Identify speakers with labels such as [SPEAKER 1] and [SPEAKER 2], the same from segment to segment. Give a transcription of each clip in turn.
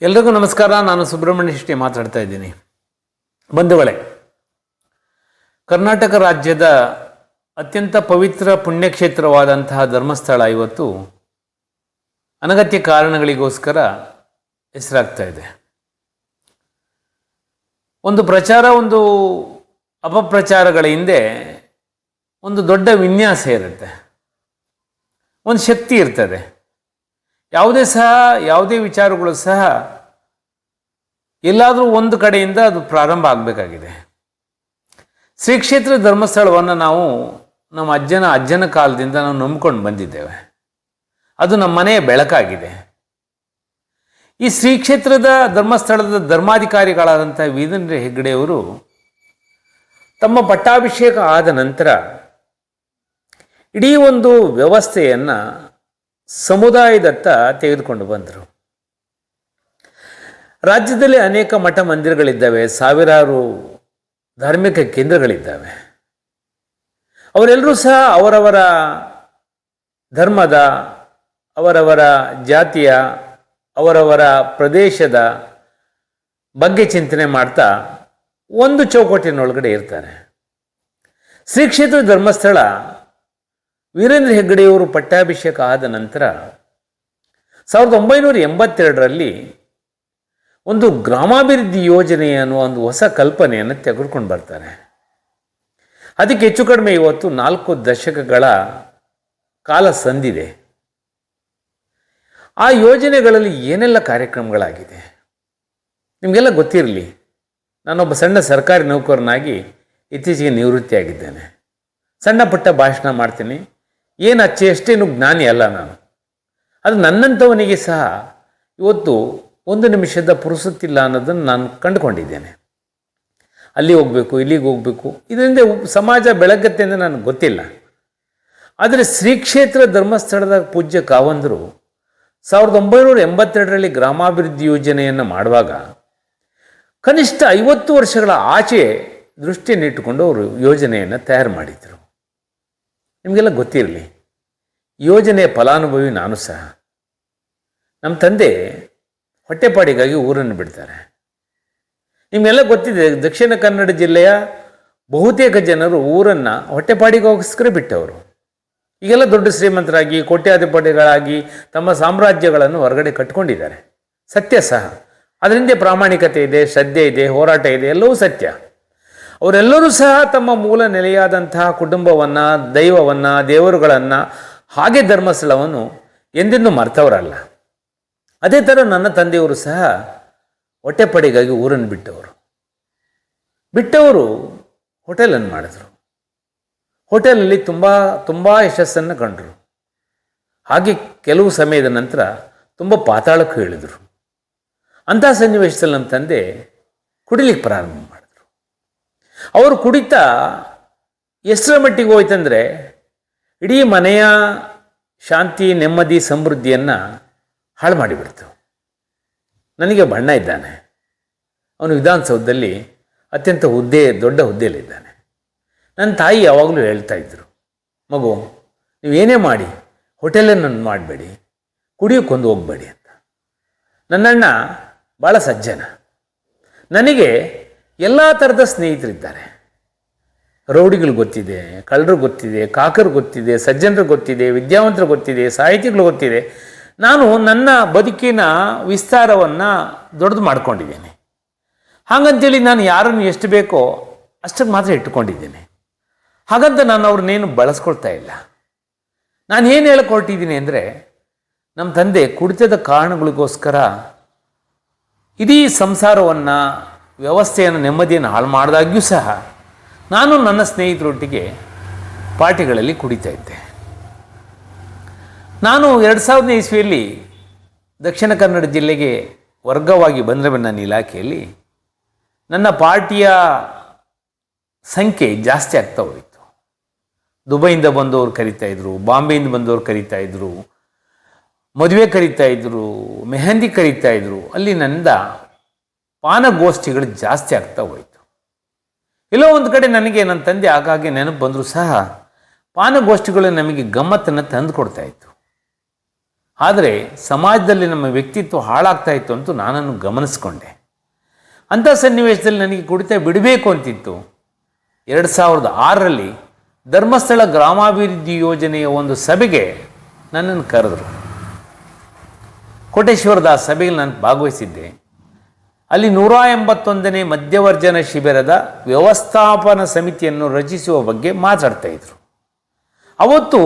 [SPEAKER 1] ಎಲ್ರಿಗೂ ನಮಸ್ಕಾರ. ನಾನು ಸುಬ್ರಹ್ಮಣ್ಯ ಶೆಟ್ಟಿ ಮಾತಾಡ್ತಾ ಇದ್ದೀನಿ. ಬಂಧುಗಳೇ, ಕರ್ನಾಟಕ ರಾಜ್ಯದ ಅತ್ಯಂತ ಪವಿತ್ರ ಪುಣ್ಯಕ್ಷೇತ್ರವಾದಂತಹ ಧರ್ಮಸ್ಥಳ ಇವತ್ತು ಅನಗತ್ಯ ಕಾರಣಗಳಿಗೋಸ್ಕರ ಹೆಸರಾಗ್ತಾ ಇದೆ. ಒಂದು ಪ್ರಚಾರ, ಒಂದು ಅಪಪ್ರಚಾರಗಳ ಹಿಂದೆ ಒಂದು ದೊಡ್ಡ ವಿನ್ಯಾಸ ಇರುತ್ತೆ. ಒಂದು ಶಕ್ತಿ ಇರ್ತದೆ. ಯಾವುದೇ ಸಹ, ಯಾವುದೇ ವಿಚಾರಗಳು ಸಹ ಎಲ್ಲಾದರೂ ಒಂದು ಕಡೆಯಿಂದ ಅದು ಪ್ರಾರಂಭ ಆಗಬೇಕಾಗಿದೆ. ಶ್ರೀ ಕ್ಷೇತ್ರ ಧರ್ಮಸ್ಥಳವನ್ನು ನಾವು ನಮ್ಮ ಅಜ್ಜನ ಅಜ್ಜನ ಕಾಲದಿಂದ ನಾವು ನಂಬ್ಕೊಂಡು ಬಂದಿದ್ದೇವೆ. ಅದು ನಮ್ಮ ಮನೆಯ ಬೆಳಕಾಗಿದೆ. ಈ ಶ್ರೀ ಕ್ಷೇತ್ರದ ಧರ್ಮಸ್ಥಳದ ಧರ್ಮಾಧಿಕಾರಿಗಳಾದಂಥ ವೀರೇಂದ್ರ ಹೆಗ್ಗಡೆಯವರು ತಮ್ಮ ಪಟ್ಟಾಭಿಷೇಕ ಆದ ನಂತರ ಇಡೀ ಒಂದು ವ್ಯವಸ್ಥೆಯನ್ನು ಸಮುದಾಯದತ್ತ ತೆಗೆದುಕೊಂಡು ಬಂದರು. ರಾಜ್ಯದಲ್ಲಿ ಅನೇಕ ಮಠ ಮಂದಿರಗಳಿದ್ದಾವೆ, ಸಾವಿರಾರು ಧಾರ್ಮಿಕ ಕೇಂದ್ರಗಳಿದ್ದಾವೆ. ಅವರೆಲ್ಲರೂ ಸಹ ಅವರವರ ಧರ್ಮದ, ಅವರವರ ಜಾತಿಯ, ಅವರವರ ಪ್ರದೇಶದ ಬಗ್ಗೆ ಚಿಂತನೆ ಮಾಡ್ತಾ ಒಂದು ಚೌಕಟ್ಟಿನೊಳಗಡೆ ಇರ್ತಾರೆ. ಶ್ರೀ ಕ್ಷೇತ್ರ ಧರ್ಮಸ್ಥಳ ವೀರೇಂದ್ರ ಹೆಗ್ಗಡೆಯವರು ಪಟ್ಟಾಭಿಷೇಕ ಆದ ನಂತರ ಸಾವಿರದ ಒಂಬೈನೂರ ಎಂಬತ್ತೆರಡರಲ್ಲಿ ಒಂದು ಗ್ರಾಮಾಭಿವೃದ್ಧಿ ಯೋಜನೆ ಅನ್ನುವ ಒಂದು ಹೊಸ ಕಲ್ಪನೆಯನ್ನು ತೆಗೆದುಕೊಂಡು ಬರ್ತಾರೆ. ಅದಕ್ಕೆ ಹೆಚ್ಚು ಕಡಿಮೆ ಇವತ್ತು ನಾಲ್ಕು ದಶಕಗಳ ಕಾಲ ಸಂದಿದೆ. ಆ ಯೋಜನೆಗಳಲ್ಲಿ ಏನೆಲ್ಲ ಕಾರ್ಯಕ್ರಮಗಳಾಗಿದೆ? ನಿಮಗೆಲ್ಲ ಗೊತ್ತಿರಲಿ. ನಾನೊಬ್ಬ ಸಣ್ಣ ಸರ್ಕಾರಿ ನೌಕರನಾಗಿ ಇತ್ತೀಚೆಗೆ ನಿವೃತ್ತಿಯಾಗಿದ್ದೇನೆ. ಸಣ್ಣ ಪುಟ್ಟ ಭಾಷಣ ಮಾಡ್ತೀನಿ. ಏನು ಅಷ್ಟೇನು ಜ್ಞಾನಿ ಅಲ್ಲ ನಾನು. ಅದು ನನ್ನಂಥವನಿಗೆ ಸಹ ಇವತ್ತು ಒಂದು ನಿಮಿಷದ ಪುರುಸುತ್ತಿಲ್ಲ ಅನ್ನೋದನ್ನು ನಾನು ಕಂಡುಕೊಂಡಿದ್ದೇನೆ. ಅಲ್ಲಿ ಹೋಗಬೇಕು, ಇಲ್ಲಿಗೆ ಹೋಗಬೇಕು. ಇದರಿಂದ ಸಮಾಜ ಬೆಳಗತ್ತೆ ಅಂತ ನನಗೆ ಗೊತ್ತಿಲ್ಲ. ಆದರೆ ಶ್ರೀ ಕ್ಷೇತ್ರ ಧರ್ಮಸ್ಥಳದ ಪೂಜ್ಯ ಕಾವಂದರು ಸಾವಿರದ ಒಂಬೈನೂರ ಎಂಬತ್ತೆರಡರಲ್ಲಿ ಗ್ರಾಮಾಭಿವೃದ್ಧಿ ಯೋಜನೆಯನ್ನು ಮಾಡುವಾಗ ಕನಿಷ್ಠ ಐವತ್ತು ವರ್ಷಗಳ ಆಚೆ ದೃಷ್ಟಿಯನ್ನಿಟ್ಟುಕೊಂಡು ಅವರು ಯೋಜನೆಯನ್ನು ತಯಾರು ಮಾಡಿದರು. ನಿಮಗೆಲ್ಲ ಗೊತ್ತಿರಲಿ? ಯೋಜನೆಯ ಫಲಾನುಭವಿ ನಾನು ಸಹ. ನಮ್ಮ ತಂದೆ ಹೊಟ್ಟೆಪಾಡಿಗಾಗಿ ಊರನ್ನು ಬಿಡ್ತಾರೆ. ನಿಮಗೆಲ್ಲ ಗೊತ್ತಿದೆ, ದಕ್ಷಿಣ ಕನ್ನಡ ಜಿಲ್ಲೆಯ ಬಹುತೇಕ ಜನರು ಊರನ್ನು ಹೊಟ್ಟೆಪಾಡಿಗೋಸ್ಕರ ಬಿಟ್ಟವರು. ಈಗೆಲ್ಲ ದೊಡ್ಡ ಶ್ರೀಮಂತರಾಗಿ, ಕೋಟ್ಯಾಧಿಪತಿಗಳಾಗಿ ತಮ್ಮ ಸಾಮ್ರಾಜ್ಯಗಳನ್ನು ಹೊರಗಡೆ ಕಟ್ಕೊಂಡಿದ್ದಾರೆ. ಸತ್ಯ ಸಹ. ಅದರಿಂದ ಪ್ರಾಮಾಣಿಕತೆ ಇದೆ, ಶ್ರದ್ಧೆ ಇದೆ, ಹೋರಾಟ ಇದೆ, ಎಲ್ಲವೂ ಸತ್ಯ. ಅವರೆಲ್ಲರೂ ಸಹ ತಮ್ಮ ಮೂಲ ನೆಲೆಯಾದಂತಹ ಕುಟುಂಬವನ್ನು, ದೈವವನ್ನು, ದೇವರುಗಳನ್ನು, ಹಾಗೆ ಧರ್ಮಸ್ಥಳವನ್ನು ಎಂದೆಂದೂ ಮರ್ತವರಲ್ಲ. ಅದೇ ಥರ ನನ್ನ ತಂದೆಯವರು ಸಹ ಹೊಟ್ಟೆಪಡಿಗಾಗಿ ಊರನ್ನು ಬಿಟ್ಟವರು. ಬಿಟ್ಟವರು ಹೋಟೆಲನ್ನು ಮಾಡಿದ್ರು. ಹೋಟೆಲಲ್ಲಿ ತುಂಬ ತುಂಬ ಯಶಸ್ಸನ್ನು ಕಂಡರು. ಹಾಗೆ ಕೆಲವು ಸಮಯದ ನಂತರ ತುಂಬ ಪಾತಾಳಕ್ಕೂ ಇಳಿದರು. ಅಂಥ ಸನ್ನಿವೇಶದಲ್ಲಿ ನಮ್ಮ ತಂದೆ ಕುಡಿಲಿಕ್ಕೆ ಪ್ರಾರಂಭ ಮಾಡಿದ್ರು. ಅವರು ಕುಡಿತಾ ಎಷ್ಟರ ಮಟ್ಟಿಗೆ ಹೋಯ್ತಂದರೆ ಇಡೀ ಮನೆಯ ಶಾಂತಿ, ನೆಮ್ಮದಿ, ಸಮೃದ್ಧಿಯನ್ನು ಹಾಳು ಮಾಡಿಬಿಡ್ತು. ನನಗೆ ಬಣ್ಣ ಇದ್ದಾನೆ. ಅವನು ವಿಧಾನಸೌಧದಲ್ಲಿ ಅತ್ಯಂತ ಹುದ್ದೆ, ದೊಡ್ಡ ಹುದ್ದೆಯಲ್ಲಿದ್ದಾನೆ ನನ್ನ ತಾಯಿ ಯಾವಾಗಲೂ ಹೇಳ್ತಾ ಇದ್ದರು ಮಗು ನೀವೇನೇ ಮಾಡಿ, ಹೋಟೆಲನ್ನು ಮಾಡಬೇಡಿ ಕುಡಿಯೋಕೊಂದು ಹೋಗಬೇಡಿ ಅಂತ. ನನ್ನಣ್ಣ ಭಾಳ ಸಜ್ಜನ. ನನಗೆ ಎಲ್ಲ ಥರದ ಸ್ನೇಹಿತರಿದ್ದಾರೆ. ರೌಡಿಗಳು ಗೊತ್ತಿದೆ, ಕಳ್ಳರು ಗೊತ್ತಿದೆ, ಕಾಕರು ಗೊತ್ತಿದೆ, ಸಜ್ಜನರು ಗೊತ್ತಿದೆ, ವಿದ್ಯಾವಂತರು ಗೊತ್ತಿದೆ, ಸಾಹಿತಿಗಳು ಗೊತ್ತಿದೆ. ನಾನು ನನ್ನ ಬದುಕಿನ ವಿಸ್ತಾರವನ್ನು ದೊಡ್ಡದು ಮಾಡ್ಕೊಂಡಿದ್ದೇನೆ. ಹಾಗಂತೇಳಿ ನಾನು ಯಾರನ್ನು ಎಷ್ಟು ಬೇಕೋ ಅಷ್ಟಕ್ಕೆ ಮಾತ್ರ ಇಟ್ಟುಕೊಂಡಿದ್ದೇನೆ. ಹಾಗಂತ ನಾನು ಅವ್ರನ್ನೇನು ಬಳಸ್ಕೊಳ್ತಾ ಇಲ್ಲ. ನಾನು ಏನು ಹೇಳ್ಕೊಳ್ತಿದ್ದೀನಿ ಅಂದರೆ, ನಮ್ಮ ತಂದೆ ಕುಡಿತದ ಕಾರಣಗಳಿಗೋಸ್ಕರ ಇಡೀ ಸಂಸಾರವನ್ನು ವ್ಯವಸ್ಥೆಯನ್ನು ನೆಮ್ಮದಿಯನ್ನು ಹಾಳು ಮಾಡಿದಾಗ್ಯೂ ಸಹ ನಾನು ನನ್ನ ಸ್ನೇಹಿತರೊಟ್ಟಿಗೆ ಪಾರ್ಟಿಗಳಲ್ಲಿ ಕುಡಿತಾ ಇದ್ದೆ. ನಾನು ಎರಡು ಸಾವಿರದ ಇಸ್ವಿಯಲ್ಲಿ ದಕ್ಷಿಣ ಕನ್ನಡ ಜಿಲ್ಲೆಗೆ ವರ್ಗವಾಗಿ ಬಂದರೆ ನನ್ನ ಇಲಾಖೆಯಲ್ಲಿ ನನ್ನ ಪಾರ್ಟಿಯ ಸಂಖ್ಯೆ ಜಾಸ್ತಿ ಆಗ್ತಾ ಹೋಯಿತು ದುಬೈಯಿಂದ ಬಂದವರು ಕರಿತಾ ಇದ್ರು, ಬಾಂಬೆಯಿಂದ ಬಂದವರು ಕರಿತಾ ಇದ್ರು, ಮದುವೆ ಕರೀತಾ ಇದ್ರು, ಮೆಹಂದಿ ಕರೀತಾ ಇದ್ರು. ಅಲ್ಲಿ ನನ್ನಿಂದ ಪಾನಗೋಷ್ಠಿಗಳು ಜಾಸ್ತಿ ಆಗ್ತಾ ಹೋಯಿತು. ಎಲ್ಲೋ ಒಂದು ಕಡೆ ನನಗೆ ನನ್ನ ತಂದೆ ಆಗಾಗ್ಗೆ ನೆನಪು ಬಂದರೂ ಸಹ ಪಾನಗೋಷ್ಠಿಗಳು ನಮಗೆ ಗಮ್ಮತ್ತನ್ನು ತಂದು ಕೊಡ್ತಾ ಇತ್ತು. ಆದರೆ ಸಮಾಜದಲ್ಲಿ ನಮ್ಮ ವ್ಯಕ್ತಿತ್ವ ಹಾಳಾಗ್ತಾ ಇತ್ತು ಅಂತೂ ನಾನನ್ನು ಗಮನಿಸ್ಕೊಂಡೆ. ಅಂಥ ಸನ್ನಿವೇಶದಲ್ಲಿ ನನಗೆ ಕುಡಿತ ಬಿಡಬೇಕು ಅಂತಿತ್ತು. ಎರಡು ಸಾವಿರದ ಆರರಲ್ಲಿ ಧರ್ಮಸ್ಥಳ ಗ್ರಾಮಾಭಿವೃದ್ಧಿ ಯೋಜನೆಯ ಒಂದು ಸಭೆಗೆ ನನ್ನನ್ನು ಕರೆದರು. ಕೋಟೇಶ್ವರದ ಸಭೆಯಲ್ಲಿ ನಾನು ಭಾಗವಹಿಸಿದ್ದೆ. ಅಲ್ಲಿ ನೂರ ಎಂಬತ್ತೊಂದನೇ ಮಧ್ಯವರ್ಜನ ಶಿಬಿರದ ವ್ಯವಸ್ಥಾಪನ ಸಮಿತಿಯನ್ನು ರಚಿಸುವ ಬಗ್ಗೆ ಮಾತಾಡ್ತಾ ಇದ್ರು. ಅವತ್ತು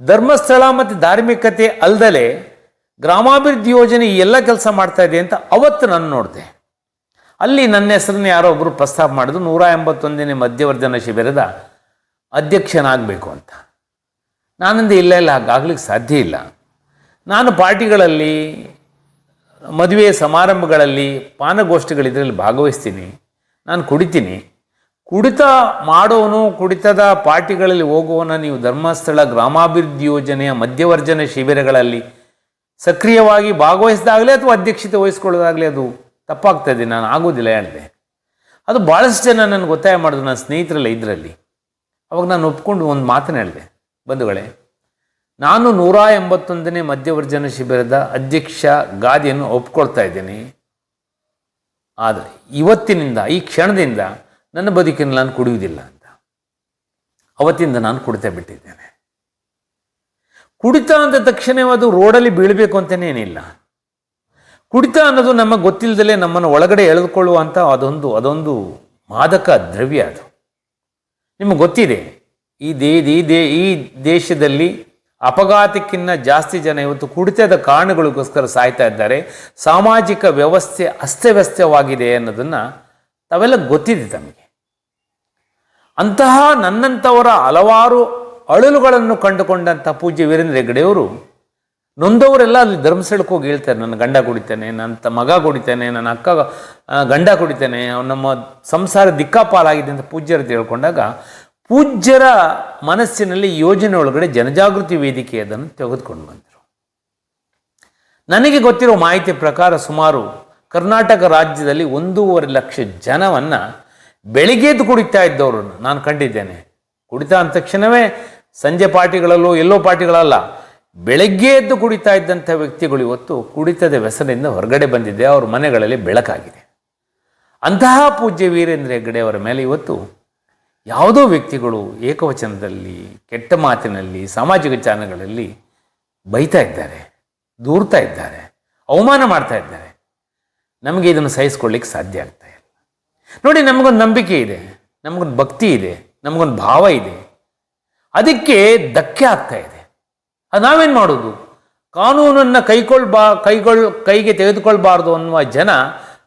[SPEAKER 1] ಧರ್ಮಸ್ಥಳ ಮತ್ತು ಧಾರ್ಮಿಕತೆ ಅಲ್ದಲೆ ಗ್ರಾಮಾಭಿವೃದ್ಧಿ ಯೋಜನೆ ಎಲ್ಲ ಕೆಲಸ ಮಾಡ್ತಾ ಇದೆ ಅಂತ ಅವತ್ತು ನಾನು ನೋಡಿದೆ. ಅಲ್ಲಿ ನನ್ನ ಹೆಸರನ್ನು ಯಾರೋ ಒಬ್ಬರು ಪ್ರಸ್ತಾಪ ಮಾಡಿದ್ರು, ನೂರ ಎಂಬತ್ತೊಂದನೇ ಮಧ್ಯವರ್ಜನ ಶಿಬಿರದ ಅಧ್ಯಕ್ಷನಾಗಬೇಕು ಅಂತ. ನಾನಂದು ಇಲ್ಲ ಇಲ್ಲ, ಹಾಗಾಗ್ಲಿಕ್ಕೆ ಸಾಧ್ಯ ಇಲ್ಲ. ನಾನು ಪಾರ್ಟಿಗಳಲ್ಲಿ ಮದುವೆ ಸಮಾರಂಭಗಳಲ್ಲಿ ಪಾನಗೋಷ್ಠಿಗಳಿದ್ರಲ್ಲಿ ಭಾಗವಹಿಸ್ತೀನಿ. ನಾನು ಕುಡಿತೀನಿ. ಕುಡಿತ ಮಾಡೋನು ಕುಡಿತದ ಪಾರ್ಟಿಗಳಲ್ಲಿ ಹೋಗುವನ ನೀವು ಧರ್ಮಸ್ಥಳ ಗ್ರಾಮಾಭಿವೃದ್ಧಿ ಯೋಜನೆಯ ಮಧ್ಯವರ್ಜನ ಶಿಬಿರಗಳಲ್ಲಿ ಸಕ್ರಿಯವಾಗಿ ಭಾಗವಹಿಸಿದಾಗಲೇ ಅಥವಾ ಅಧ್ಯಕ್ಷತೆ ವಹಿಸ್ಕೊಳ್ಳೋದಾಗಲೇ ಅದು ತಪ್ಪಾಗ್ತದೆ, ನಾನು ಆಗೋದಿಲ್ಲ ಹೇಳಿದೆ. ಅದು ಭಾಳಷ್ಟು ಜನ ನನಗೆ ಒತ್ತಾಯ ಮಾಡಿದ್ರು ನನ್ನ ಸ್ನೇಹಿತರಲ್ಲ ಇದರಲ್ಲಿ. ಅವಾಗ ನಾನು ಒಪ್ಕೊಂಡು ಒಂದು ಮಾತನ್ನು ಹೇಳಿದೆ. ಬಂಧುಗಳೇ ನಾನು ನೂರ ಎಂಬತ್ತೊಂದನೇ ಮಧ್ಯವರ್ಜನ ಶಿಬಿರದ ಅಧ್ಯಕ್ಷ ಗಾದಿಯನ್ನು ಒಪ್ಕೊಳ್ತಾ ಇದ್ದೇನೆ. ಆದರೆ ಇವತ್ತಿನಿಂದ, ಈ ಕ್ಷಣದಿಂದ ನನ್ನ ಬದುಕಿನ ನಾನು ಕುಡಿಯುವುದಿಲ್ಲ ಅಂತ. ಅವತ್ತಿಂದ ನಾನು ಕುಡಿತಾ ಬಿಟ್ಟಿದ್ದೇನೆ. ಕುಡಿತ ಅಂದ ತಕ್ಷಣ ಅದು ರೋಡಲ್ಲಿ ಬೀಳಬೇಕು ಅಂತಲೇ ಏನಿಲ್ಲ. ಕುಡಿತ ಅನ್ನೋದು ನಮ್ಮ ಗೊತ್ತಿಲ್ಲದಲೇ ನಮ್ಮನ್ನು ಒಳಗಡೆ ಎಳೆದುಕೊಳ್ಳುವಂಥ ಅದೊಂದು ಅದೊಂದು ಮಾದಕ ದ್ರವ್ಯ ಅದು. ನಿಮಗೆ ಗೊತ್ತಿದೆ, ಈ ದೇ ಈ ದೇ, ಈ ದೇಶದಲ್ಲಿ ಅಪಘಾತಕ್ಕಿಂತ ಜಾಸ್ತಿ ಜನ ಇವತ್ತು ಕುಡಿತದ ಕಾರಣಗಳಿಗೋಸ್ಕರ ಸಾಯ್ತಾ ಇದ್ದಾರೆ. ಸಾಮಾಜಿಕ ವ್ಯವಸ್ಥೆ ಅಸ್ತವ್ಯಸ್ತವಾಗಿದೆ ಅನ್ನೋದನ್ನು ತಾವೆಲ್ಲ ಗೊತ್ತಿದೆ ತಮಗೆ. ಅಂತಹ ನನ್ನಂಥವರ ಹಲವಾರು ಅಳಲುಗಳನ್ನು ಕಂಡುಕೊಂಡಂಥ ಪೂಜ್ಯ ವೀರೇಂದ್ರ ಹೆಗ್ಡೆಯವರು ನೊಂದವರೆಲ್ಲ ಅಲ್ಲಿ ಧರ್ಮಸ್ಥಳಕ್ಕೆ ಹೋಗಿ ಹೇಳ್ತಾರೆ, ನನ್ನ ಗಂಡ ಕುಡಿತಾನೆ, ನನ್ನ ಮಗ ಕುಡಿತಾನೆ, ನನ್ನ ಅಕ್ಕ ಗಂಡ ಕುಡಿತಾನೆ, ನಮ್ಮ ಸಂಸಾರ ದಿಕ್ಕಾಪಾಲಾಗಿದೆ ಅಂತ ಪೂಜ್ಯರು ತಿಳ್ಕೊಂಡಾಗ ಪೂಜ್ಯರ ಮನಸ್ಸಿನಲ್ಲಿ ಯೋಜನೆ ಒಳಗಡೆ ಜನಜಾಗೃತಿ ವೇದಿಕೆ ಅದನ್ನು ತೆಗೆದುಕೊಂಡು ಬಂದರು. ನನಗೆ ಗೊತ್ತಿರೋ ಮಾಹಿತಿ ಪ್ರಕಾರ ಸುಮಾರು ಕರ್ನಾಟಕ ರಾಜ್ಯದಲ್ಲಿ ಒಂದೂವರೆ ಲಕ್ಷ ಜನವನ್ನು ಬೆಳಿಗ್ಗೆ ಎದ್ದು ಕುಡಿತಾ ಇದ್ದವರನ್ನು ನಾನು ಕಂಡಿದ್ದೇನೆ. ಕುಡಿತ ಅಂದ ತಕ್ಷಣವೇ ಸಂಜೆ ಪಾರ್ಟಿಗಳಲ್ಲೋ ಎಲ್ಲೋ ಪಾರ್ಟಿಗಳಲ್ಲ, ಬೆಳಗ್ಗೆ ಎದ್ದು ಕುಡಿತಾ ಇದ್ದಂಥ ವ್ಯಕ್ತಿಗಳು ಇವತ್ತು ಕುಡಿತದ ವ್ಯಸನದಿಂದ ಹೊರಗಡೆ ಬಂದಿದೆ. ಅವ್ರ ಮನೆಗಳಲ್ಲಿ ಬೆಳಕಾಗಿದೆ. ಅಂತಹ ಪೂಜ್ಯ ವೀರೇಂದ್ರ ಹೆಗ್ಗಡೆ ಅವರ ಮೇಲೆ ಇವತ್ತು ಯಾವುದೋ ವ್ಯಕ್ತಿಗಳು ಏಕವಚನದಲ್ಲಿ, ಕೆಟ್ಟ ಮಾತಿನಲ್ಲಿ, ಸಾಮಾಜಿಕ ಜಾಲಗಳಲ್ಲಿ ಬೈತಾ ಇದ್ದಾರೆ, ದೂರ್ತಾ ಇದ್ದಾರೆ, ಅವಮಾನ ಮಾಡ್ತಾ ಇದ್ದಾರೆ. ನಮಗೆ ಇದನ್ನು ಸಹಿಸ್ಕೊಳ್ಳಿಕ್ಕೆ ಸಾಧ್ಯ ಆಗ್ತಾ ಇಲ್ಲ. ನೋಡಿ, ನಮಗೊಂದು ನಂಬಿಕೆ ಇದೆ, ನಮಗೊಂದು ಭಕ್ತಿ ಇದೆ, ನಮಗೊಂದು ಭಾವ ಇದೆ. ಅದಕ್ಕೆ ಧಕ್ಕೆ ಆಗ್ತಾ ಇದೆ. ಅದು ನಾವೇನು ಮಾಡೋದು? ಕಾನೂನನ್ನು ಕೈಕೊಳ್ಬಾ, ಕೈಗೊಳ್, ಕೈಗೆ ತೆಗೆದುಕೊಳ್ಬಾರ್ದು ಅನ್ನುವ ಜನ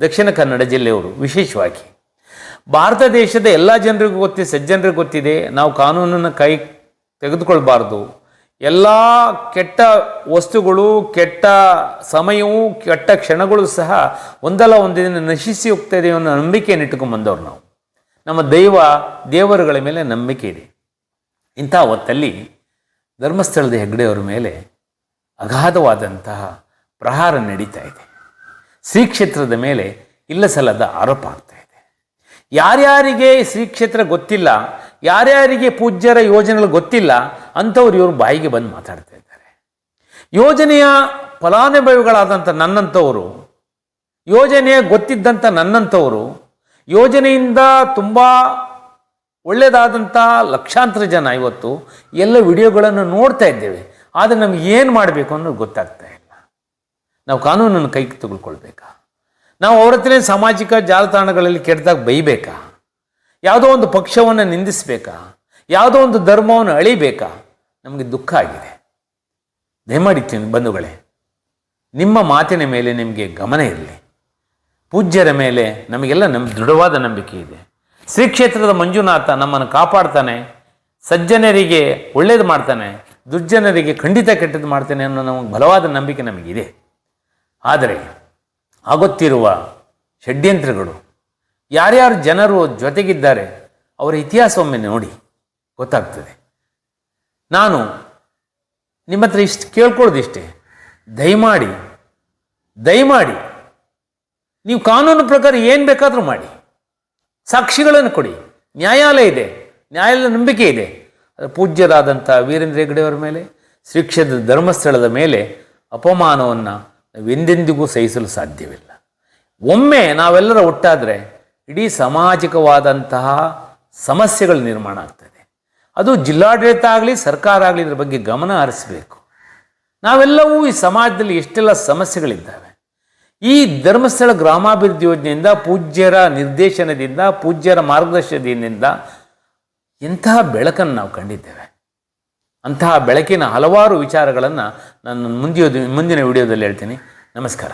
[SPEAKER 1] ದಕ್ಷಿಣ ಕನ್ನಡ ಜಿಲ್ಲೆಯವರು ವಿಶೇಷವಾಗಿ. ಭಾರತ ದೇಶದ ಎಲ್ಲ ಜನರಿಗೂ ಗೊತ್ತಿದೆ ಸಜ್ಜನರಿಗೂ ಗೊತ್ತಿದೆ, ನಾವು ಕಾನೂನನ್ನು ಕೈ ತೆಗೆದುಕೊಳ್ಬಾರ್ದು. ಎಲ್ಲ ಕೆಟ್ಟ ವಸ್ತುಗಳು, ಕೆಟ್ಟ ಸಮಯವು, ಕೆಟ್ಟ ಕ್ಷಣಗಳು ಸಹ ಒಂದಲ್ಲ ಒಂದಿನ ದಿನ ನಶಿಸಿ ಹೋಗ್ತಾ ಇದೆ ಅನ್ನೋ ನಂಬಿಕೆಯನ್ನು ಇಟ್ಕೊಂಡು ಬಂದವರು ನಾವು. ನಮ್ಮ ದೈವ ದೇವರುಗಳ ಮೇಲೆ ನಂಬಿಕೆ ಇದೆ. ಇಂಥ ಹೊತ್ತಲ್ಲಿ ಧರ್ಮಸ್ಥಳದ ಹೆಗ್ಡೆಯವರ ಮೇಲೆ ಅಗಾಧವಾದಂತಹ ಪ್ರಹಾರ ನಡೀತಾ ಇದೆ. ಶ್ರೀ ಕ್ಷೇತ್ರದ ಮೇಲೆ ಇಲ್ಲ ಸಲ್ಲದ ಆರೋಪ ಯಾರ್ಯಾರಿಗೆ ಶ್ರೀ ಕ್ಷೇತ್ರ ಗೊತ್ತಿಲ್ಲ, ಯಾರ್ಯಾರಿಗೆ ಪೂಜ್ಯರ ಯೋಜನೆಗಳು ಗೊತ್ತಿಲ್ಲ, ಅಂಥವ್ರು ಇವರು ಬಾಯಿಗೆ ಬಂದು ಮಾತಾಡ್ತಾ ಇದ್ದಾರೆ. ಯೋಜನೆಯ ಫಲಾನುಭವಿಗಳಾದಂಥ ನನ್ನಂಥವರು, ಯೋಜನೆಯ ಗೊತ್ತಿದ್ದಂಥ ನನ್ನಂಥವರು, ಯೋಜನೆಯಿಂದ ತುಂಬ ಒಳ್ಳೆಯದಾದಂಥ ಲಕ್ಷಾಂತರ ಜನ ಇವತ್ತು ಎಲ್ಲ ವಿಡಿಯೋಗಳನ್ನು ನೋಡ್ತಾ ಇದ್ದೇವೆ. ಆದರೆ ನಮ್ಗೆ ಏನು ಮಾಡಬೇಕು ಅನ್ನೋದು ಗೊತ್ತಾಗ್ತಾ ಇಲ್ಲ. ನಾವು ಕಾನೂನನ್ನು ಕೈಗೆ ತೆಗೆದುಕೊಳ್ಬೇಕಾ? ನಾವು ಅವ್ರ ಹತ್ರನೇ ಸಾಮಾಜಿಕ ಜಾಲತಾಣಗಳಲ್ಲಿ ಕೆಟ್ಟದಾಗ ಬೈಬೇಕಾ? ಯಾವುದೋ ಒಂದು ಪಕ್ಷವನ್ನು ನಿಂದಿಸಬೇಕಾ? ಯಾವುದೋ ಒಂದು ಧರ್ಮವನ್ನು ಅಳಿಬೇಕಾ? ನಮಗೆ ದುಃಖ ಆಗಿದೆ. ದಯಮಾಡಿ ಬಂಧುಗಳೇ, ನಿಮ್ಮ ಮಾತಿನ ಮೇಲೆ ನಿಮಗೆ ಗಮನ ಇರಲಿ. ಪೂಜ್ಯರ ಮೇಲೆ ನಮಗೆಲ್ಲ ನಮ್ಮ ದೃಢವಾದ ನಂಬಿಕೆ ಇದೆ. ಶ್ರೀ ಕ್ಷೇತ್ರದ ಮಂಜುನಾಥ ನಮ್ಮನ್ನು ಕಾಪಾಡ್ತಾನೆ, ಸಜ್ಜನರಿಗೆ ಒಳ್ಳೇದು ಮಾಡ್ತಾನೆ, ದುರ್ಜನರಿಗೆ ಖಂಡಿತ ಕೆಟ್ಟದ್ದು ಮಾಡ್ತಾನೆ ಅನ್ನೋ ನಮಗೆ ಬಲವಾದ ನಂಬಿಕೆ ನಮಗಿದೆ. ಆದರೆ ಆಗುತ್ತಿರುವ ಷಡ್ಯಂತ್ರಗಳು. ಯಾರ್ಯಾರು ಜನರು ಜೊತೆಗಿದ್ದಾರೆ, ಅವರ ಇತಿಹಾಸವೊಮ್ಮೆ ನೋಡಿ ಗೊತ್ತಾಗ್ತದೆ. ನಾನು ನಿಮ್ಮ ಹತ್ರ ಇಷ್ಟು ಕೇಳ್ಕೊಳ್ಳೋದಿಷ್ಟೇ. ದಯಮಾಡಿ ದಯಮಾಡಿ, ನೀವು ಕಾನೂನು ಪ್ರಕಾರ ಏನು ಬೇಕಾದರೂ ಮಾಡಿ. ಸಾಕ್ಷಿಗಳನ್ನು ಕೊಡಿ. ನ್ಯಾಯಾಲಯ ಇದೆ, ನ್ಯಾಯಾಲಯದ ನಂಬಿಕೆ ಇದೆ. ಪೂಜ್ಯರಾದಂಥ ವೀರೇಂದ್ರ ಹೆಗ್ಗಡೆಯವರ ಮೇಲೆ, ಶ್ರೀಕ್ಷೇತ್ರದ ಧರ್ಮಸ್ಥಳದ ಮೇಲೆ ಅಪಮಾನವನ್ನು ನಾವೆಂದೆಂದಿಗೂ ಸಹಿಸಲು ಸಾಧ್ಯವಿಲ್ಲ. ಒಮ್ಮೆ ನಾವೆಲ್ಲರ ಒಟ್ಟಾದರೆ ಇಡೀ ಸಾಮಾಜಿಕವಾದಂತಹ ಸಮಸ್ಯೆಗಳು ನಿರ್ಮಾಣ ಆಗ್ತದೆ. ಅದು ಜಿಲ್ಲಾಡಳಿತ ಆಗಲಿ, ಸರ್ಕಾರ ಆಗಲಿ ಇದ್ರ ಬಗ್ಗೆ ಗಮನ ಹರಿಸಬೇಕು. ನಾವೆಲ್ಲವೂ ಈ ಸಮಾಜದಲ್ಲಿ ಎಷ್ಟೆಲ್ಲ ಸಮಸ್ಯೆಗಳಿದ್ದಾವೆ. ಈ ಧರ್ಮಸ್ಥಳ ಗ್ರಾಮಾಭಿವೃದ್ಧಿ ಯೋಜನೆಯಿಂದ, ಪೂಜ್ಯರ ನಿರ್ದೇಶನದಿಂದ, ಪೂಜ್ಯರ ಮಾರ್ಗದರ್ಶನದಿಂದ ಎಂತಹ ಬೆಳಕನ್ನು ನಾವು ಕಂಡಿದ್ದೇವೆ. ಅಂತಹ ಬೆಳಕಿನ ಹಲವಾರು ವಿಚಾರಗಳನ್ನು ನಾನು ಮುಂದಿನ ಮುಂದಿನ ವಿಡಿಯೋದಲ್ಲಿ ಹೇಳ್ತೀನಿ. ನಮಸ್ಕಾರ.